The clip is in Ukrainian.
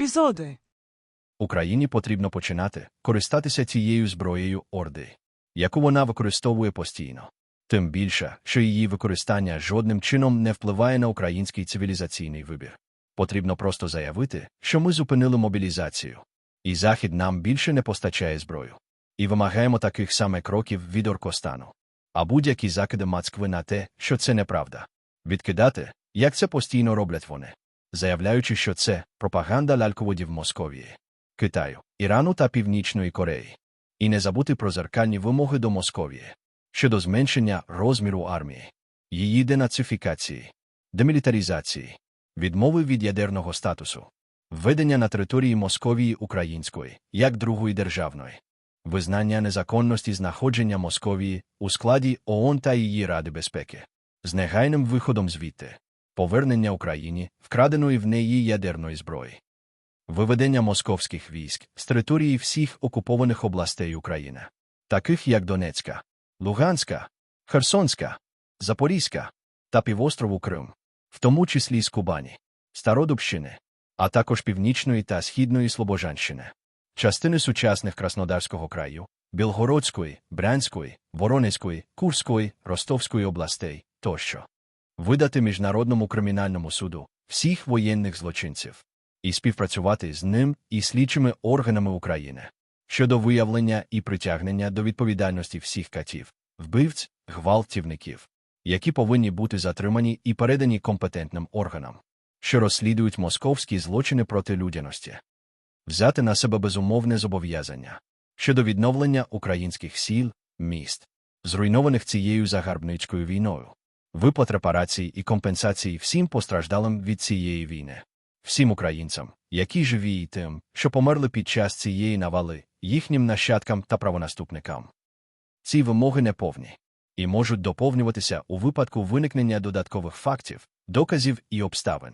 Епізоди. Україні потрібно починати користатися цією зброєю Орди, яку вона використовує постійно. Тим більше, що її використання жодним чином не впливає на український цивілізаційний вибір. Потрібно просто заявити, що ми зупинили мобілізацію, і Захід нам більше не постачає зброю. І вимагаємо таких саме кроків від Оркостану. А будь-які закиди Москви на те, що це неправда. Відкидати, як це постійно роблять вони, заявляючи, що це пропаганда ляльководів Московії, Китаю, Ірану та Північної Кореї. І не забути про зеркальні вимоги до Московії щодо зменшення розміру армії, її денацифікації, демілітаризації, відмови від ядерного статусу, введення на території Московії української, як другої державної, визнання незаконності знаходження Московії у складі ООН та її Ради безпеки, з негайним виходом звідти, повернення Україні вкраденої в неї ядерної зброї, виведення московських військ з території всіх окупованих областей України, таких як Донецька, Луганська, Херсонська, Запорізька та півострову Крим, в тому числі з Кубані, Стародубщини, а також Північної та Східної Слобожанщини, частини сучасних Краснодарського краю, Білгородської, Брянської, Воронезької, Курської, Ростовської областей тощо. Видати Міжнародному кримінальному суду всіх воєнних злочинців і співпрацювати з ним і слідчими органами України щодо виявлення і притягнення до відповідальності всіх катів, вбивць, гвалтівників, які повинні бути затримані і передані компетентним органам, що розслідують московські злочини проти людяності, взяти на себе безумовне зобов'язання щодо відновлення українських сіл, міст, зруйнованих цією загарбницькою війною, виплат репарацій і компенсацій всім постраждалим від цієї війни, всім українцям, які живі і тим, що померли під час цієї навали, їхнім нащадкам та правонаступникам. Ці вимоги неповні і можуть доповнюватися у випадку виникнення додаткових фактів, доказів і обставин,